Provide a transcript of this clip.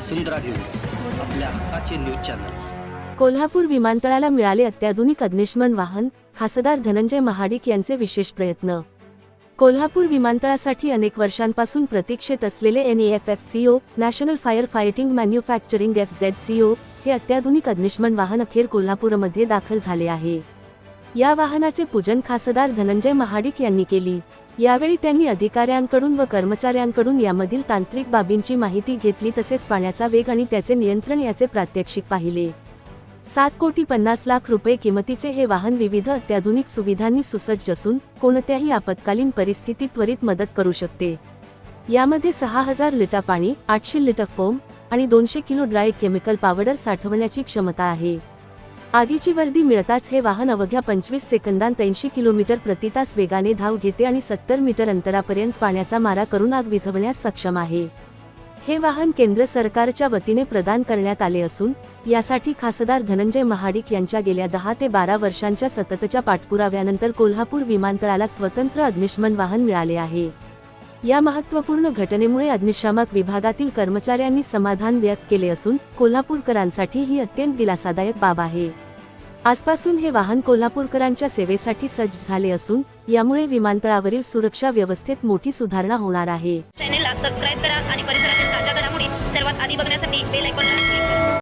वसुंधरा news आपल्या हक्काचे news channel. Kolhapur विमानतळाला मिळाले अत्याधुनिक अग्निशमन वाहन खासदार धनंजय महाडिक यांचे विशेष प्रयत्न. कोल्हापूर विमानतळासाठी अनेक वर्षांपासून प्रतीक्षेत असलेले N F F CO national fire fighting manufacturing F Z CO हे अत्याधुनिक अग्निशमन वाहन अखेर कोल्हापूरमध्ये दाखल झाले आहे. या वाहनाचे पूजन खासदार धनंजय महाडिक यांनी केली. यावेळी त्यांनी अधिकाऱ्यांकडून व कर्मचाऱ्यांकडून यामधील तांत्रिक बाबींची माहिती घेतली तसेच पाण्याचा वेग आणि त्याचे नियंत्रण याचे प्रात्यक्षिक पाहिले. सात कोटी पन्नास लाख रुपये किमतीचे हे वाहन विविध अत्याधुनिक सुविधांनी सुसज्ज असून कोणत्याही आपत्कालीन परिस्थितीत त्वरित मदत करू शकते. यामध्ये सहा हजार लिटर पाणी आठशे लिटर फोम आणि दोनशे किलो ड्राय केमिकल पावडर साठवण्याची क्षमता आहे. आगीची वर्दी मिळताच हे वाहन अवघ्या पंचवीस सेकंदांत ऐंशी किलोमीटर प्रतितास वेगाने धाव घेते आणि सत्तर मीटर अंतरापर्यंत पाण्याचा मारा करून आग विझवण्यास सक्षम आहे. हे वाहन केंद्र सरकारच्या वतीने प्रदान करण्यात आले असून यासाठी खासदार धनंजय महाडिक यांच्या गेल्या दहा ते बारा वर्षांच्या सततच्या पाठपुराव्यानंतर कोल्हापूर विमानतळाला स्वतंत्र अग्निशमन वाहन मिळाले आहे. या महत्त्वपूर्ण घटनेमुळे अग्निशामक विभागातील कर्मचाऱ्यांनी समाधान व्यक्त केले असून कोल्हापूरकरांसाठी ही अत्यंत दिलासादायक बाब आहे. आजपासून हे वाहन कोल्हापूरकरांच्या सेवेसाठी सज्ज झाले असून यामुळे विमानतळावरील सुरक्षा व्यवस्थेत मोठी सुधारणा होणार आहे. चॅनेलला सबस्क्राईब करा आणि परिसरातील ताज्या घडामोडी सर्वात आधी बघण्यासाठी बेल आयकॉन